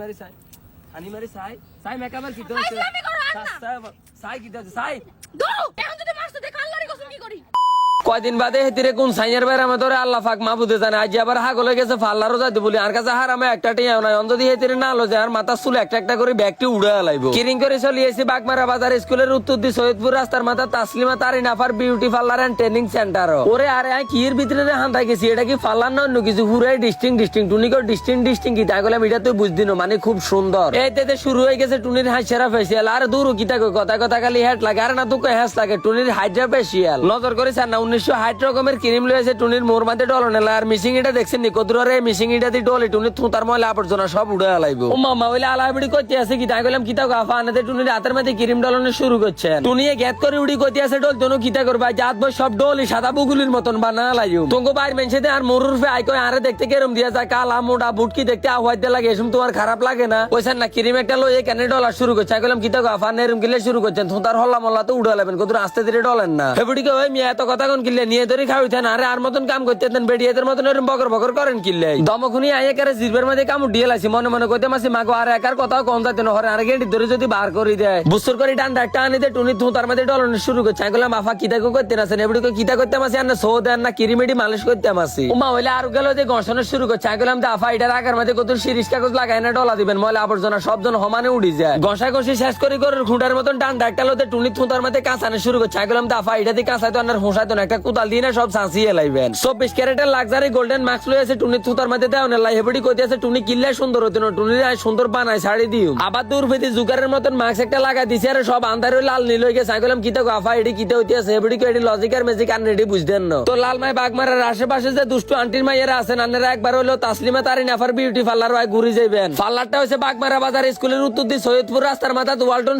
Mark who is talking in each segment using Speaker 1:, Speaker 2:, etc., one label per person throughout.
Speaker 1: মারি সাই হানি মারি সাই সাই মেকাবার কি
Speaker 2: আর
Speaker 1: সাই কি হচ্ছে সাই
Speaker 2: ধরো এখন যদি মারছো দেখ আল্লাহরই কসম কি করি
Speaker 1: কয়দিন বাদে হেতিরে কোন সাইয়ের বের আমি ধরে আল্লাহ ফাক মাহবুদে জানে আজ আবার হাগল গেছে ফাল্লারও যাইতে বলি আর কাছে হার আমি একটা টিয়াও নাই যদি হেতিরে না লো যায় আর মাথা চুল একটা একটা করে ব্যাগটি উড়ে লাইব। কিরিং করে চলি এসে বাগমারা বাজার স্কুলের উত্তর দি সৈয়দপুর রাস্তার মাথা তাসলিমা তারি নাফার beauty parlour and training centre ওরে আরে আই কির ভিতরে রে হান্দাই গেছি এটা কি পার্লার না অন্য কিছু? পুরাই ডিস্টিং ডিস্টিং টুনিকেও ডিস্টিং ডিস্টিং কি তাই গেলাম এটা তুই বুঝদি না, মানে খুব সুন্দর। এই তেতে শুরু হয়ে গেছে টুনির হাইসেরা ফেসিয়াল আর দূর কিতা কই কথা কথা খালি হেড লাগে আর না তোকে হ্যাস লাগে টুনির হাইড্রা ফেসিয়াল নজর করে না উনিশশো হাইট রকমের ক্রিম লয়েছে টুনির মোর মাঝে আর এটা দেখছেন নি? কদুরে মিসিং এটা দি ডলে ময়লা আবর্জনা সব উড়ে আলাইব। ও মামা বলে আলাবিড়ি করতে আছে কি? তাই গেলাম কিতা গাফা আনাতে টুনির হাতের মধ্যে ক্রিম ডলনে শুরু করছেন। গ্যাত করে উড়ি করতে আছে ডল তোনো কিতা করবা? জাত বই সব ডলি সাদা বুগুলির মতন বানা তোমাকে বাইর আর মোরুর ফে আই কই আরে দেখতে কেরম দিয়া যায় কালা মোটা বুটকি দেখতে আহ্বাইতে লাগে এসম তোমার খারাপ লাগে না। কইছেন না ক্রিম একটা লই কেন ডলার শুরু করছে। আই গেলাম কিতা গাফা নেরম কিলে শুরু করছেন থুতার হল্লা মল্লা তো উড়ে লাবেন কত আস্তে ধীরে ডলেন না। হেবুডিকে ওই মিয়া এত কথা কোন কিনলে নিয়ে ধরে খাওয়াইতেন আরে আর মতন কাম করতেন বেডিয়াদের মতন এরম বকর বকর করেন কিনলে। দমখুনি আইয়ে কারে জিরবের মধ্যে কাম উঠিয়ে লাইছি, মনে মনে কইতে মাসি, মাগো, আর একার কথাও কম যাইতে না, হরে আর গেটি ধরে যদি বার করে দেয় বুস্তর করে ডান্ডা একটা আনি দে, টুনি থুতার মধ্যে ডলন শুরু করছে। আমি বললাম আফা, কিতা কো করতে না এবড়ি কো কিতা করতে মাসি? আর না সো দেন না, কিরিমিডি মালিশ করতে মাসি। উমা হইলে আর গেল যে ঘর্ষণ শুরু করছে। আমি বললাম যে আফা, এটার আগার মধ্যে কত সিরিজ কাগজ লাগাই না, ডলা দিবেন, ময়লা আবর্জনা সব জন সমানে উড়ি যায়। ঘষা ঘষি শেষ করে করে খুঁটার মতন ডান্ডা একটা লোতে টুনি থুতার মধ্যে কাঁচানো শুরু করছে। আমি বললাম যে আফা এটা দিয়ে কাঁচাই তো আর হোসাই তো না কুতাল দিয়ে সব সাঁচিয়ে লাইবেন চব্বিশ ক্যারেটের লাক্সারি গোল্ডেন মাস্ক লয়ে আছে টুনি থুতার মধ্যে দেও না, লাই হেবড়ি কইতে আছে টুনি কিল্লে সুন্দর হতো টুনি সুন্দর বানায় শাড়ি দিও। আবার দূর ফেতে জুকারের মতন মাস্ক একটা লাগাই দিছে, আর সব আন্ধারে লাল নীল হয়ে গেছে। কিতা গো, আফা, এডি কিতা হইতে আছে? হেবড়ি লজিক আর ম্যাজিক আর না? তো লাল মাই আশেপাশে যে দুষ্টু আন্টির মাইয়েরা আছেন একবার হইল তাসলিমা তারি নাফার বিউটি পার্লার পার্লারটা বাগমারা বাজার স্কুলের উত্তর দিয়ে সৈয়দপুর রাস্তার মাথা ওয়ালটন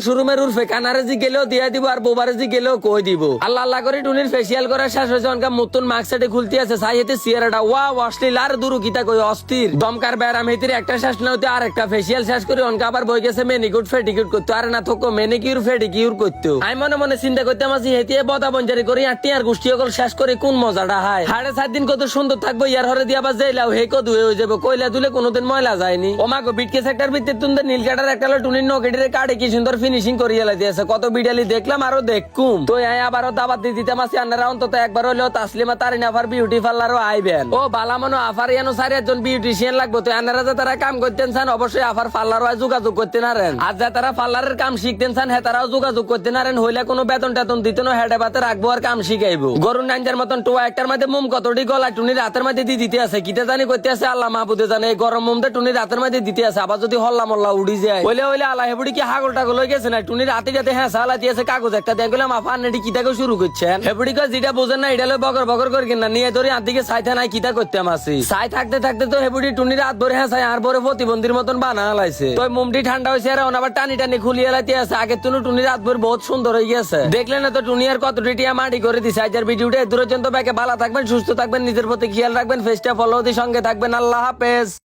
Speaker 1: জি গেলেও দিয়ে দিব আর বোবারে জি গেলেও কই দিব। আল্লাহ আল্লাহ করে টুনির ফেসিয়াল করা শেষ হয়েছে অনকা মুতুন খুলতে আছে। সাইয়েতে সিয়ারাটা ওয়া অশ্লীল, আর দুরু কিতা কই, অস্থির। দমকার ব্যারাম হেতির একটা শেষ না হতে আর একটা ফেসিয়াল শেষ করে, অনকা আবার বই গেছে মেনিকুট ফেটিকুট করতে। আর না থকো মেনিকিউর ফেটিকিউর করতো আমি মনে মনে চিন্তা করতাম আছি হেতিয়ে বদা বঞ্জারি করি আর গোষ্ঠী সকল শেষ করে, কোন মজাটা হয়। সাড়ে সাত দিন কত সুন্দর থাকব, ইয়ার হরে আবার যাইলাও হে কত হয়ে যাব। কইলা দুলে কোনোদিন ময়লা যায়নি। ও মা গো বিটকে সেক্টর ভিত্তির তুন্দে নীল কাটার একটা টুনির নকেটের কাটে কি সুন্দর ফিনিশিং করিয়ে লাইতেছে কত বিডালি দেখলাম, আরও দেখকুম। তো আবারও দাবাত দিতাম আছি, আন্নারা অন্তত একবার হলেও তাসলিমা তারিন আফার বিউটি পার্লারও আইবেন। ও বালা মনো আফার ইয়ানো সারি একজন বিউটিশিয়ান লাগবে। তো আন্নারা যে তারা কাম করতেন চান অবশ্যই আফার পার্লারও যোগাযোগ করতে নারেন। আর যা তারা পার্লারের কাম শিখতেন চান হ্যাঁ তারাও যোগাযোগ করতে নারেন। হইলে কোনো বেতন টেতন দিত না হেডে বাতে রাখব আর কাম শিখাইবো। গরুর নাইজার মতন টোয়া একটার মধ্যে মুম কতটি গলা টুনির রাতের মধ্যে দিয়ে দিতে আছে। কিতে জানি করতে আছে, আল্লাহ মাহবুদে জানে। এই গরম মুমটা টুনির রাতের মধ্যে দিতে আছে। আবার যদি হল্লা মল্লা উড়ি যায়। হইলে হইলে আল্লাহ হেবুড়ি কি হাগল টাগল হয়ে গেছে না? টুনির রাতে যাতে হ্যাঁ সালা দিয়েছে কাগজ একটা দেখলাম আফার নেটি কিতাকে শুরু করছেন। হেবুড়ি যেটা বোঝেন না কিনা, নিয়ে আর দিকে কিতা করতে আসি সাই থাকতে থাকতে তো ভরে হ্যাঁ আর প্রতিবন্ধীর মতন বানা লাইছে। তো মুমটি ঠান্ডা হয়েছে আর আবার টানি টানি খুলিয়ে লাইতে আছে। আগে তুনু টুনির রাত ভরে বহুত সুন্দর হয়ে গেছে দেখলেন না তো টুনি আর কত টিটিয়া মাটি করে দিছে। আজকের ভিডিওটা দূরজন তো ব্যাকে ভালো থাকবেন, সুস্থ থাকবেন, নিজের প্রতি খেয়াল রাখবেন ফেসটা ফলো সঙ্গে থাকবেন। আল্লাহ হাফেজ।